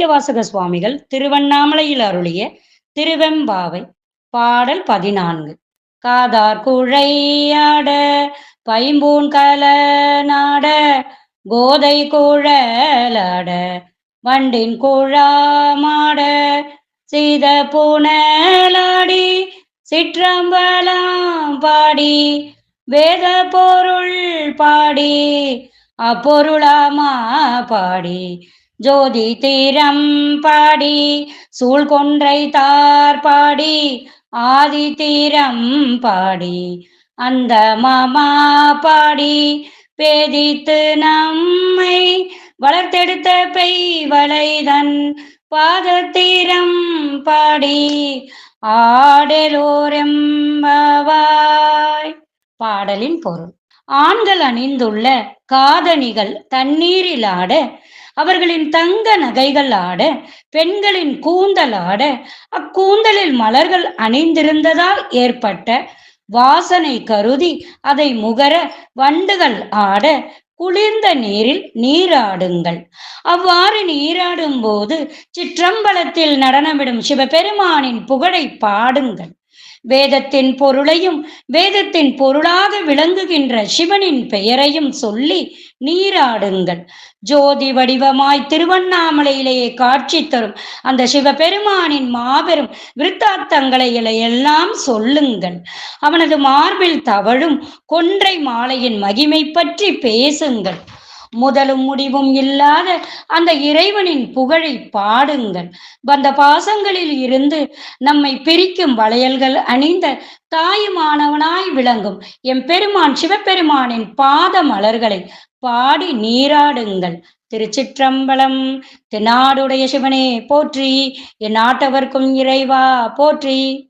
மாணிக்கவாசக சுவாமிகள் திருவண்ணாமலையில் அருளிய திருவெம்பாவை பாடல் பதினான்கு. காதார் குழையாட பைம்பூன் கலநாட கோதை குழலாட வண்டின் குழாமாட செய்த பூனலாடி சிற்றம்பலாம் பாடி வேத பொருள் பாடி அப்பொருளாமா பாடி ஜோதி தீரம் பாடி சூழ்கொன்றை தார் பாடி ஆதி தீரம் பாடி அந்த மாமா பாடி பேதித்து நம்மை வளர்த்தெடுத்த பெய் வளைதன் பாதத்தீரம் பாடி ஆடலோரெம்பவாய். பாடலின் பொருள் ஆண்கள் அணிந்துள்ள காதணிகள் தண்ணீரில் ஆட அவர்களின் தங்க நகைகள் ஆட பெண்களின் கூந்தல் ஆட அக்கூந்தலில் மலர்கள் அணிந்திருந்ததால் ஏற்பட்ட வாசனை கருதி அதை முகர வண்டுகள் ஆட குளிர்ந்த நீரில் நீராடுங்கள். அவ்வாறு நீராடும் போது சிற்றம்பலத்தில் நடனமிடும் சிவபெருமானின் புகழை பாடுங்கள். வேதத்தின் பொருளையும் வேதத்தின் பொருளாக விளங்குகின்ற சிவனின் பெயரையும் சொல்லி நீராடுங்கள். ஜோதி வடிவமாய் திருவண்ணாமலையிலேயே காட்சி தரும் அந்த சிவபெருமானின் மாபெரும் விருத்தாத்தங்களை எல்லாம் சொல்லுங்கள். அவனது மார்பில் தவழும் கொன்றை மாலையின் மகிமை பற்றி பேசுங்கள். முதலும் முடிவும் இல்லாத அந்த இறைவனின் புகழை பாடுங்கள். வந்த பாசங்களில் இருந்து நம்மை பிரிக்கும் வளையல்கள் அணிந்த தாயுமானவனாய் விளங்கும். எம் பெருமான் சிவபெருமானின் பாத மலர்களை பாடி நீராடுங்கள். திருச்சிற்றம்பலம் தென்னாடுடைய சிவனே போற்றி. என் நாட்டவர்க்கும் இறைவா போற்றி.